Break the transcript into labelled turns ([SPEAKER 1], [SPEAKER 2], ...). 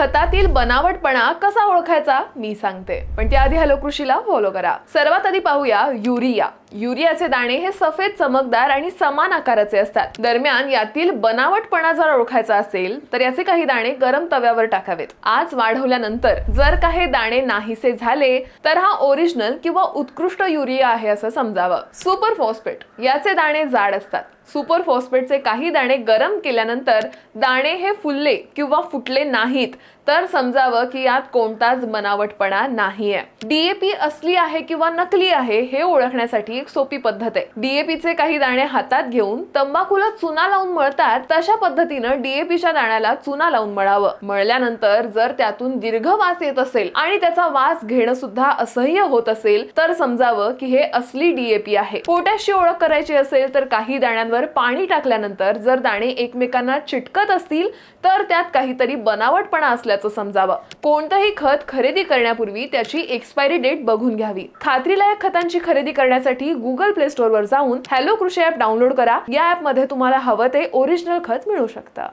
[SPEAKER 1] खतातील बनावटपणा कसा ओळखायचा मी सांगते. पण त्याआधी हॅलो कृषीला फॉलो करा. सर्वात आधी पाहूया युरिया. युरियाचे दाणे हे सफेद चमकदार आणि समान आकाराचे असतात. दरम्यान यातील बनावटपणा जर ओळखायचा असेल तर याचे काही दाणे गरम तव्यावर टाकावेत. आज वाढवल्यानंतर जर काही दाणे नाहीसे झाले तर हा ओरिजिनल किंवा उत्कृष्ट युरिया आहे असं समजावं. सुपर फॉस्फेट याचे दाणे जाड असतात. सुपर फॉस्फेटचे काही दाणे गरम केल्यानंतर दाणे हे फुलले किंवा फुटले नाहीत तर समजावं की यात कोणताच बनावटपणा नाहीये. डीएपी असली आहे किंवा नकली आहे हे ओळखण्यासाठी एक सोपी पद्धत आहे. डीएपीचे काही दाणे हातात घेऊन तंबाखूला चुना लावून मळतात तशा पद्धतीनं डीएपीच्या दाण्याला चुना लावून मळावं. मळल्यानंतर जर त्यातून दीर्घ वास येत असेल आणि त्याचा वास घेणं सुद्धा असह्य होत असेल तर समजावं की हे असली डीएपी आहे. पोटॅशची ओळख करायची असेल तर काही दाण्यांवर पाणी टाकल्यानंतर जर दाणे एकमेकांना चिटकत असतील तर त्यात काहीतरी बनावटपणा असल्याचं समजावं. कोणतंही खत खरेदी करण्यापूर्वी त्याची एक्सपायरी डेट बघून घ्यावी. खात्रीलायक खतांची खरेदी करण्यासाठी गुगल प्ले स्टोअरवर जाऊन हॅलो कृषी ऍप डाउनलोड करा. या ऍपमध्ये तुम्हाला हवं ते ओरिजिनल खत मिळू शकतं.